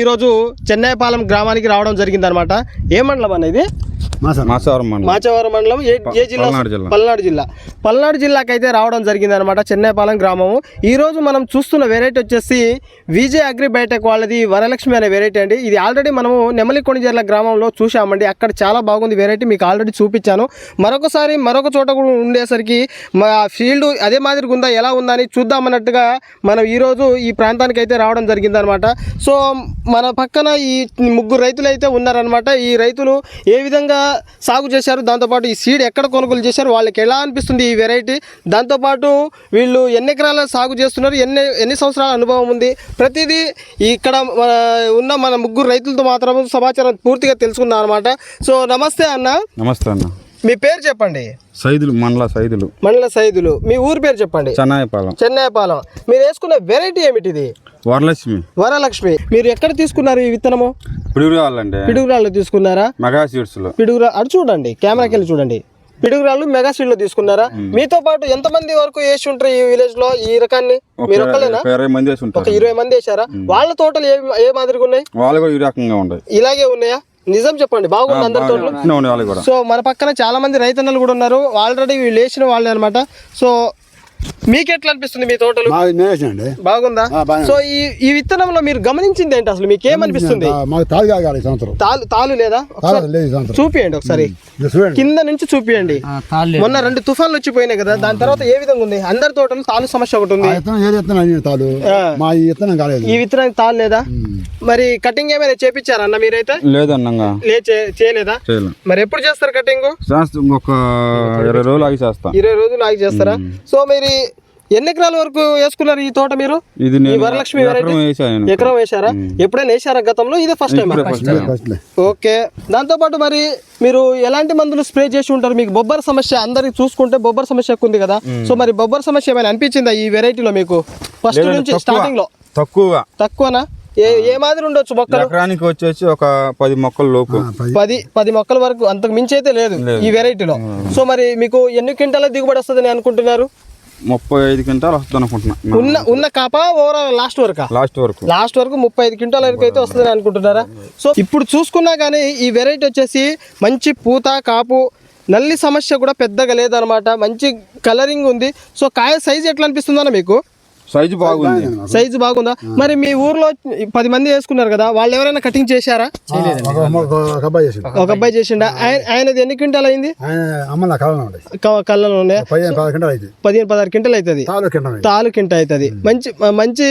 ఈరోజు చెన్నైపాలెం గ్రామానికి రావడం జరిగిందనమాట ఏ మండలం అనేది ఇది? మాచవరం మండలం ఏ ఏ జిల్లా? పల్నాడు జిల్లా. పల్నాడు జిల్లా. పల్నాడు జిల్లాకి అయితే రావడం జరిగిందనమాట చెన్నైపాలెం గ్రామము. ఈ రోజు మనం చూస్తున్న వెరైటీ వచ్చేసి విజయ్ అగ్రి బయోటెక్ వాళ్ళది వరలక్ష్మి అనే వెరైటీ అండి. ఇది ఆల్రెడీ మనము నెమలికొండజర్ల గ్రామంలో చూసామండి అక్కడ చాలా బాగుంది వెరైటీ మీకు ఆల్రెడీ చూపించాను. మరొకసారి మరొక చోట కూడా ఉండేసరికి మా ఫీల్డ్ అదే మాదిరిగా ఉందా ఎలా ఉందని చూద్దామన్నట్టుగా మనం ఈరోజు ఈ ప్రాంతానికి అయితే రావడం జరిగిందనమాట సో మన పక్కన ఈ ముగ్గురు రైతులు అయితే ఉన్నారనమాట ఈ రైతులు ఏ విధంగా సాగు చేశారు. దాంతోపాటు ఈ సీడ్ ఎక్కడ కొనుగోలు చేశారు వాళ్ళకి ఎలా అనిపిస్తుంది ఈ వెరైటీ దాంతోపాటు వీళ్ళు ఎన్ని ఎకరాల సాగు చేస్తున్నారు ఎన్ని ఎన్ని సంవత్సరాల అనుభవం ఉంది? ప్రతిదీ ఇక్కడ ఉన్న మన ముగ్గురు రైతులతో మాత్రం సమాచారం పూర్తిగా తెలుసుకున్నాం అనమాట సో నమస్తే అన్న. నమస్తే అన్న. మీ పేరు చెప్పండి. సైదులు మండల సైదులు. మండల సైదులు. మీ ఊరు పేరు చెప్పండి. చెన్నాయపాలెం. చెన్నైపాలెం మీరు వేసుకున్న వెరైటీ ఏమిటిది? వరలక్ష్మి. వరలక్ష్మి. మీరు ఎక్కడ తీసుకున్నారు ఈ విత్తనము? పిడుగు కావాలండి పిడుగురాళ్ళు తీసుకున్నారా? మెగా సీడ్స్లో పిడుగురా అటు చూడండి కెమెరాకి వెళ్ళి చూడండి. పిడుగురాళ్ళు మెగా సీడ్లో తీసుకున్నారా మీతో పాటు ఎంత మంది వరకు వేసి ఉంటారు ఈ విలేజ్లో ఈ రకాన్ని? మీరు ఒక్కలేనా ఒక ఇరవై మంది వేసి ఒక ఉంటారు ఇరవై మంది వేసారా? వాళ్ళ తోటలు ఏ ఏ మాదిరిగా ఉన్నాయి? వాళ్ళు కూడా ఈ రకంగా ఉంటాయి. ఇలాగే ఉన్నాయా? నిజం చెప్పండి బాగుంది అందరి తోటలు? ఉన్నాయి. సో మన పక్కన చాలా మంది రైతన్నలు కూడా ఉన్నారు. ఆల్రెడీ వీళ్ళు వేసిన వాళ్ళే అనమాట సో మీకు ఎట్లా అనిపిస్తుంది మీ తోటలు నేసండి బాగుందా? సో ఈ ఈ విత్తనంలో మీరు గమనించింది ఏంటి అసలు? మీకు ఏమనిపిస్తుంది? మాకు తాలు కాగాలి ఈ సంవత్సరం. తాలు తాలు లేదా? చూపియండి ఒకసారి. కింద నుంచి చూపియండి. మొన్న రెండు తుఫాన్లు వచ్చిపోయినాయి కదా దాని తర్వాత ఏ విధంగా ఉంది? అందరి తోటలు తాలు సమస్య ఒకటి ఆ ఉంది విత్తనం ఏది విత్తనం అని తాలు ఆ. మా ఈ విత్తనం కాలేదు. ఈ విత్తనానికి తాలు లేదా? మరి కటింగ్ ఏమైనా చేపించారా అన్న మీరైతే? లేదన్నంగా లే చే- చేయలేదా? చేయలేం. మరి ఎప్పుడు చేస్తారు కటింగ్ చేస్తా ఇంకొక ఇరవై రోజులు ఆగి చేస్తా. ఇరవై రోజులు ఆగి చేస్తారా? సో మీరు ఎన్ని ఎకరాల వరకు వేసుకున్నారు ఈ తోట మీరు? ఇది వరలక్ష్మి ఎకరం వేశారా? ఎప్పుడైనా వేశారా గతంలో? ఇదే ఫస్ట్ టైం ఓకే. దాంతోపాటు మరి మీరు ఎలాంటి మందులు స్ప్రే చేసి ఉంటారు? మీకు బొబ్బర సమస్య అందరికి చూసుకుంటే బొబ్బర సమస్య ఎక్కువ ఉంది కదా. సో మరి బొబ్బర సమస్య ఏమైనా అనిపించిందా ఈ వెరైటీలో మీకు? ఫస్ట్ నుంచి తక్కువ. స్టార్టింగ్లో. తక్కువగా. తక్కువనా? ఏ ఏ మాదిరి ఉండొచ్చు మొక్కలు? ఎకరానికి వచ్చేసి ఒక పది మొక్కల లోపు. పది. పది మొక్కల వరకు అంతకు మించి అయితే లేదు. ఈ వెరైటీలో. సో మరి మీకు ఎన్ని క్వింటాల దిగుబడి వస్తుందని అనుకుంటున్నారు? ముప్పై ఐదు క్వింటాలు వస్తుంది అనుకుంటున్నా ఉన్న ఉన్న కాప ఓవరాల్ లాస్ట్ వరకా? లాస్ట్ వరకు. లాస్ట్ వరకు ముప్పై ఐదు క్వింటాల వరకు అయితే వస్తుందని అనుకుంటున్నారా? సో ఇప్పుడు చూసుకున్నా కానీ ఈ వెరైటీ వచ్చేసి మంచి పూత కాపు నల్లి సమస్య కూడా పెద్దగా లేదనమాట. మంచి కలరింగ్ ఉంది. సో కాయ సైజ్ ఎట్లా అనిపిస్తుందన్న మీకు? సైజు బాగుంది. సైజు బాగుందా మరి మీ ఊర్లో పది మంది వేసుకున్నారు కదా వాళ్ళు ఎవరైనా కటింగ్ చేశారా? ఒక అబ్బాయి చేసిండు. ఆయనది ఎన్ని క్వింటాల్ అయింది? ఉండే. కళ్ళలో పదిహేను పదహారు క్వింటల్ అవుతుంది తాలు కింట అవుతుంది మంచి మంచి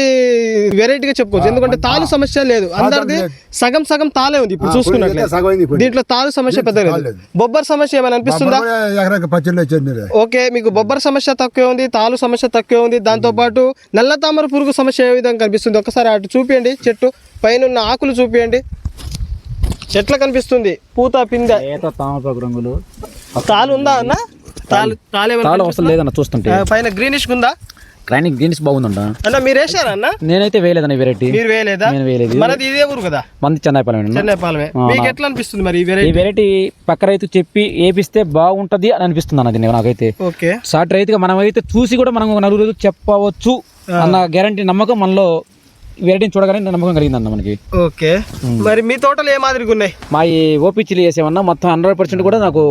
వెరైటీగా చెప్పుకోవచ్చు. ఎందుకంటే తాలు సమస్య లేదు. అందరిది సగం సగం తాలే ఉంది ఇప్పుడు ఇప్పుడు. దీంట్లో తాలు సమస్య పెద్దగా లేదు. బొబ్బర్ సమస్య ఏమైనా అనిపిస్తుందా? ఓకే మీకు బొబ్బర్ సమస్య తక్కువే ఉంది తాలు సమస్య తక్కువే ఉంది. దాంతో పాటు నల్ల తామర పురుగు సమస్య ఏ విధంగా కనిపిస్తుంది? ఒకసారి అటు చూపియండి. చెట్టు పైన ఆకులు చూపియండి. చెట్ల కనిపిస్తుంది. పూత పిందె తామరపాకు రంగులు. తాలు ఉందా అన్న? తాలు తాలు. అవసరం లేదన్న చూస్తుంటే. పైన గ్రీనిష్ ఉందా? గ్రైండింగ్ గ్రీన్స్ బాగుందంట. అన్న మీరు వేసారా అన్న? నేనైతే వేయలేదన్న వెరైటీ మీరు వేయలేదా? నేను వేయలేదు. మనది ఇదే ఊరు కదా? మంది చెన్నైపాలెం చెన్నైపాలమే. మీకు ఎట్లా అనిపిస్తుంది మరి ఈ వెరైటీ వెరైటీ పక్క రైతు చెప్పి ఏపిస్తే బాగుంటది అని అనిపిస్తుంది అన్నది నాకైతే. ఓకే. సాటి రైతుగా మనం అయితే చూసి కూడా మనం నలుగురు చెప్పవచ్చు. అన్న గ్యారంటీ నమ్మకం మనలో వెరైటీని చూడగానే నమ్మకం కలిగింది అన్న మనకి. ఓకే. మరి మీ తోటలు ఏ మాదిరిగా ఉన్నాయి? మా ఈ ఓపీ చిల్లి వేసేమన్నా మొత్తం హండ్రెడ్ పర్సెంట్ కూడా నాకు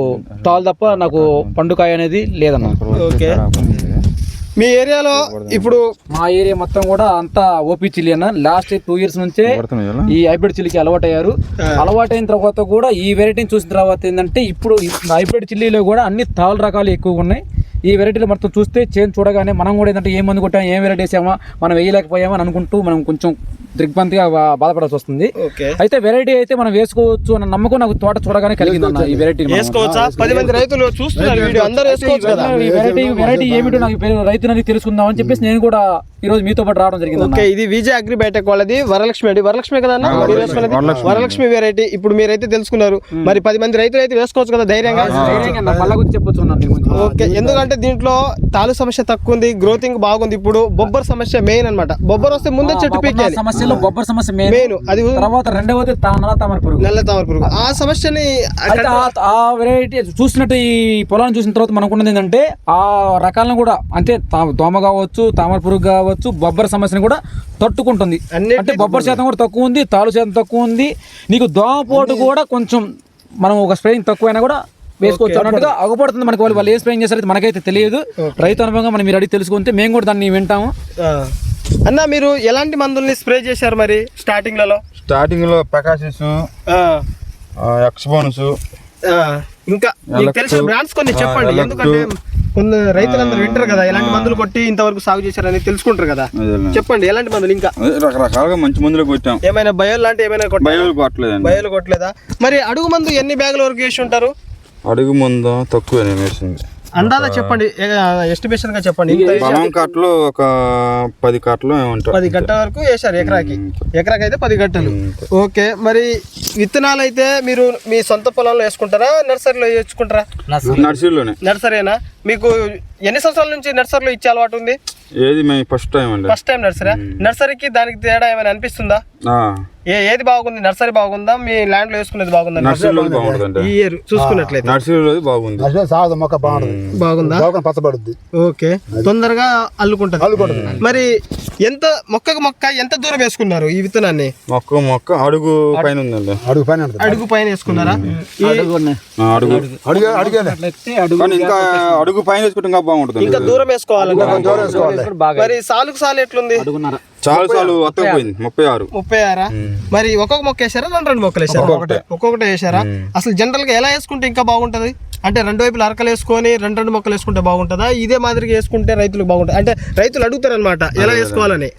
తాలు తప్ప నాకు పండుకాయ అనేది లేదన్న. ఓకే. మీ ఏరియాలో ఇప్పుడు మా ఏరియా మొత్తం కూడా అంతా ఓపీ చిల్లి అన్న. లాస్ట్ టూ ఇయర్స్ నుంచే? ఈ హైబ్రిడ్ చిల్లికి అలవాటయ్యారు. అలవాటైన తర్వాత కూడా ఈ వెరైటీని చూసిన తర్వాత ఏంటంటే ఇప్పుడు ఈ హైబ్రిడ్ చిల్లీలో కూడా అన్ని తాళ్ళు రకాలు ఎక్కువగా ఉన్నాయి. ఈ వెరైటీలు మొత్తం చూస్తే చేను చూడగానే మనం కూడా ఏంటంటే ఏ మందు కొట్టామా ఏం వెరైటీ వేసామా మనం వేయలేకపోయామా అని అనుకుంటూ మనం కొంచెం దిగ్బంతిగా బాధపడాల్సి వస్తుంది. ఓకే. అయితే వెరైటీ అయితే మనం వేసుకోవచ్చు అన్న నమ్మకం నాకు తోట చూడగానే కలిగింది అన్న ఈ వెరైటీ వేసుకోవచ్చా? పది మంది రైతులు చూస్తున్నారు వీడియో. అందరూ వేసుకోవచ్చు కదా? ఈ వెరైటీ వెరైటీ ఏమిటో నాకు పేరు రైతునని తెలుసుకుందాం అని చెప్పేసి నేను కూడా ఈ రోజు మీతో పాటు రావడం జరిగింది. ఓకే ఇది విజయ్ అగ్రి బయటకు వాళ్ళది. వరలక్ష్మి అండి. వరలక్ష్మి కదా అన్న? వరలక్ష్మి వెరైటీ ఇప్పుడు మీరైతే తెలుసుకున్నారు. మరి పది మంది రైతులు అయితే వేసుకోవచ్చు కదా ధైర్యంగా? ఓకే ఎందుకంటే దీంట్లో తాలు సమస్య తక్కువ ఉంది గ్రోతింగ్ బాగుంది. ఇప్పుడు బొబ్బర్ సమస్య మెయిన్ అన్నమాట. బొబ్బర్ వస్తే ముందే చెట్టు పీకేయాలి. సమస్యలో బొబ్బర్ సమస్య మెయిన్ మెయిన్ అది తర్వాత రెండవది నల్ల తామర పురుగు. నల్ల తామర పురుగు. ఆ సమస్యని ఆ- ఆ వెరైటీ చూసినట్టు ఈ పొలాన్ని చూసిన తర్వాత మనకు ఉన్నది ఏంటంటే ఆ రకాలను కూడా అంటే తా- దోమ కావచ్చు తామర పురుగు కావచ్చు కావచ్చు బొబ్బర సమస్యను కూడా తట్టుకుంటుంది. అంటే బొబ్బర శాతం కూడా తక్కువ ఉంది తాలు శాతం తక్కువ ఉంది. నీకు దోమపోటు కూడా కొంచెం మనం ఒక స్ప్రేయింగ్ తక్కువైనా కూడా వేసుకోవచ్చు. అన్నట్టుగా అగుపడుతుంది మనకి. వాళ్ళు వాళ్ళు ఏ స్ప్రేయింగ్ చేస్తారో మనకైతే తెలియదు. రైతు అనుభవంగా మనం మీరు అడిగి తెలుసుకుంటే మేము కూడా దాన్ని వింటాము. అన్న మీరు ఎలాంటి మందుల్ని స్ప్రే చేశారు మరి స్టార్టింగ్లలో? స్టార్టింగ్లో ప్రకాశిస్ ఆ, ఎక్స్బోనస్ ఆ, ఇంకా మీకు తెలిసిన బ్రాండ్స్ కొన్ని చెప్పండి. ఎందుకంటే కొన్ని రైతులందరూ వింటారు కదా ఎలాంటి మందులు కొట్టి ఇంతవరకు సాగు చేశారని తెలుసుకుంటారు కదా. చెప్పండి ఎలాంటి మందులు ఇంకా? రకరకాలుగా మంచి మందులు కొట్టాం. ఏమైనా బయోలు లాంటి ఏమైనా బయలు కొట్టలేదండి. బయోలు కొట్టలేదా? మరి అడుగు మందు ఎన్ని బ్యాగుల వరకు వేసి ఉంటారు? అడుగు ముందు తక్కువ వేసింది. అందాదా చెప్పండి ఎస్టిమేషన్గా చెప్పండి. బలం కట్టలు ఒక పది కట్టలు ఏమంటారు పది గంటల వరకు వేశారు ఎకరాకి. ఎకరాకి అయితే పది గంటలు. ఓకే మరి విత్తనాలు అయితే మీరు మీ సొంత పొలంలో వేసుకుంటారా నర్సరీలో వేసుకుంటారా? నర్సరీలోనే. నర్సరీనా? మీకు ఎన్ని సంవత్సరాల నుంచి నర్సరీలో ఇచ్చే అలవాటు ఉంది? ఏది మేము ఫస్ట్ టైం అండి. ఫస్ట్ టైం నర్సరీ నర్సరీకి దానికి తేడా ఏమైనా అనిపిస్తుందా? ఆ, ఏ ఏది బాగుంది? నర్సరీ బాగుందా? మీ ల్యాండ్లో వేసుకునేది బాగుందా? నర్సరీలో బాగుంటుందండి. ఈ ఇయర్ చూసుకున్నట్లయితే. నర్సరీలో బాగుంది. అసలు సాగు మొక్క బాగుంటుంది బాగుందా? దోకం పచ్చబడుద్ది. ఓకే. తొందరగా అల్లుకుంటది. అల్లుకుంటుంది. మరి ఎంత మొక్కకు మొక్క ఎంత దూరం వేసుకున్నారు ఈ విత్తనాన్ని? మొక్క మొక్క అడుగు పైన ఉందండి. అడుగు పైన ఉంటుంది. అడుగు పైన వేసుకున్నారా? అడుగు అడుగు. అడిగేలే కానీ ఇంకా అడుగు పైన వేసుకుంటే ఇంకా బాగుంటుంది ఇంకా దూరం వేసుకోవాలి. దూరం వేసుకోవాలి. మరి సాలుకు సాలు ఎట్లుంది? చాలా సార్లు వత్తకపోయింది ముప్పై ఆరు. ముప్పై ఆరా. మరి ఒక్కొక్క మొక్క వేసారా? రెండు రెండు మొక్కలు వేసారా? ఒక్కొక్కటే. ఒక్కొక్కటే వేసారా? అసలు జనరల్గా ఎలా వేసుకుంటే ఇంకా బాగుంటది? అంటే రెండు వైపులు అరకలు వేసుకొని రెండు రెండు మొక్కలు వేసుకుంటే బాగుంటుందా? ఇదే మాదిరిగా వేసుకుంటే రైతులకు బాగుంటుంది. అంటే రైతులు అడుగుతారు అనమాట ఎలా వేసుకోవాలని.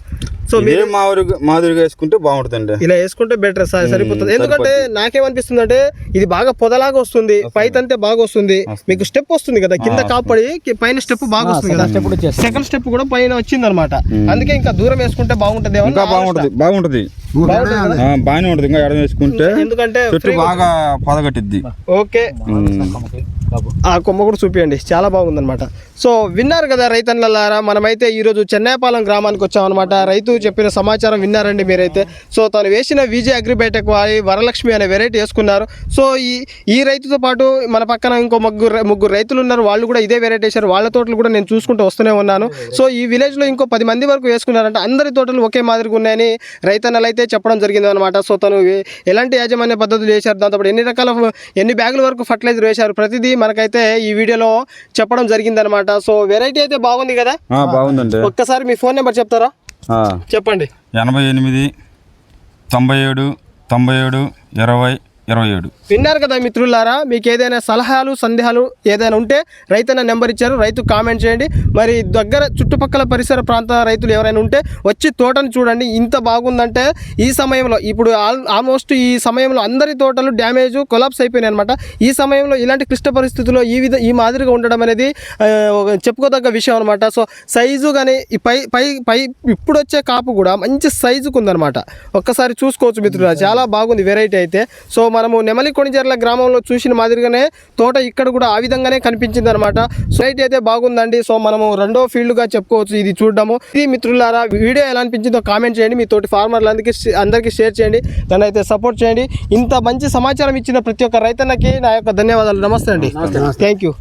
సో ఇదే మాదిరిగా మాదిరిగా వేసుకుంటే బాగుంటుందండి. ఇలా వేసుకుంటే బెటర్ సరిపోతుంది. ఎందుకంటే నాకేమనిపిస్తుంది అంటే ఇది బాగా పొదలాగా వస్తుంది పైతంతే బాగా వస్తుంది. మీకు స్టెప్ వస్తుంది కదా కింద కాపడి పైన స్టెప్ బాగా వస్తుంది కదా. సెకండ్ స్టెప్ కూడా పైన వచ్చింది అనమాట అందుకే ఇంకా దూరం వేసుకుంటే బాగుంటుంది ఇంకా బాగుంటుంది బాగుంటుంది. ఆ, బాగానే ఉంటుంది ఇంకా ఎడ వేసుకుంటే. ఎందుకంటే చెట్టు బాగా పొదగట్టిద్ది ఓకే. ఆ కొమ్మ కూడా చూపియండి చాలా బాగుందన్నమాట సో విన్నారు కదా రైతన్నలారా మనమైతే ఈరోజు చెన్నైపాలెం గ్రామానికి వచ్చామన్నమాట రైతు చెప్పిన సమాచారం విన్నారండి మీరైతే. సో తను వేసిన విజయ్ అగ్రిబయోటెక్ వారి వరలక్ష్మి అనే వెరైటీ వేసుకున్నారు. సో ఈ ఈ రైతుతో పాటు మన పక్కన ఇంకో ముగ్గురు ముగ్గురు రైతులు ఉన్నారు. వాళ్ళు కూడా ఇదే వెరైటీ వేశారు. వాళ్ళ తోటలు కూడా నేను చూసుకుంటూ వస్తూనే ఉన్నాను. సో ఈ విలేజ్లో ఇంకో పది మంది వరకు వేసుకున్నారంటే అందరి తోటలు ఒకే మాదిరిగా ఉన్నాయని రైతన్నలు అయితే చెప్పడం జరిగింది అనమాట సో తను ఎలాంటి యాజమాన్య పద్ధతులు వేశారు? దాంతో ఎన్ని రకాల ఎన్ని బ్యాగుల వరకు ఫర్టిలైజర్ వేశారు? ప్రతిదీ మనకైతే ఈ వీడియోలో చెప్పడం జరిగిందనమాట సో వెరైటీ అయితే బాగుంది కదా? బాగుందండి. ఒక్కసారి మీ ఫోన్ నెంబర్ చెప్తారా? చెప్పండి. ఎనభై ఎనిమిది తొంభై ఏడు తొంభై ఏడు ఇరవై ఇరవై ఏడు. విన్నారు కదా మిత్రులారా మీకు ఏదైనా సలహాలు సందేహాలు ఏదైనా ఉంటే రైతన్న నెంబర్ ఇచ్చారు రైతు కామెంట్ చేయండి. మరి దగ్గర చుట్టుపక్కల పరిసర ప్రాంత రైతులు ఎవరైనా ఉంటే వచ్చి తోటను చూడండి. ఇంత బాగుందంటే ఈ సమయంలో ఇప్పుడు ఆల్ ఆల్మోస్ట్ ఈ సమయంలో అందరి తోటలు డ్యామేజ్ కొలాప్స్ అయిపోయినాయి అనమాట ఈ సమయంలో ఇలాంటి క్లిష్ట పరిస్థితుల్లో ఈ విధ ఈ మాదిరిగా ఉండడం అనేది చెప్పుకోదగ్గ విషయం అనమాట సో సైజు కానీ ఈ పై పై పై ఇప్పుడు వచ్చే కాపు కూడా మంచి సైజుకు ఉందన్నమాట ఒక్కసారి చూసుకోవచ్చు మిత్రులు చాలా బాగుంది వెరైటీ అయితే. సో మనము నెమలికొణిజర్ల గ్రామంలో చూసిన మాదిరిగానే తోట ఇక్కడ కూడా ఆ విధంగానే కనిపించింది అనమాట సో వెరైటీ అయితే బాగుందండి. సో మనము రెండో ఫీల్డ్గా చెప్పుకోవచ్చు. ఇది చూడడము. ఇది మిత్రులారా వీడియో ఎలా అనిపించిందో కామెంట్ చేయండి. మీ తోటి ఫార్మర్లందరికీ అందరికీ షేర్ చేయండి. దాన్ని అయితే సపోర్ట్ చేయండి. ఇంత మంచి సమాచారం ఇచ్చిన ప్రతి ఒక్క రైతన్నకి నా యొక్క ధన్యవాదాలు. నమస్తే అండి. Thank you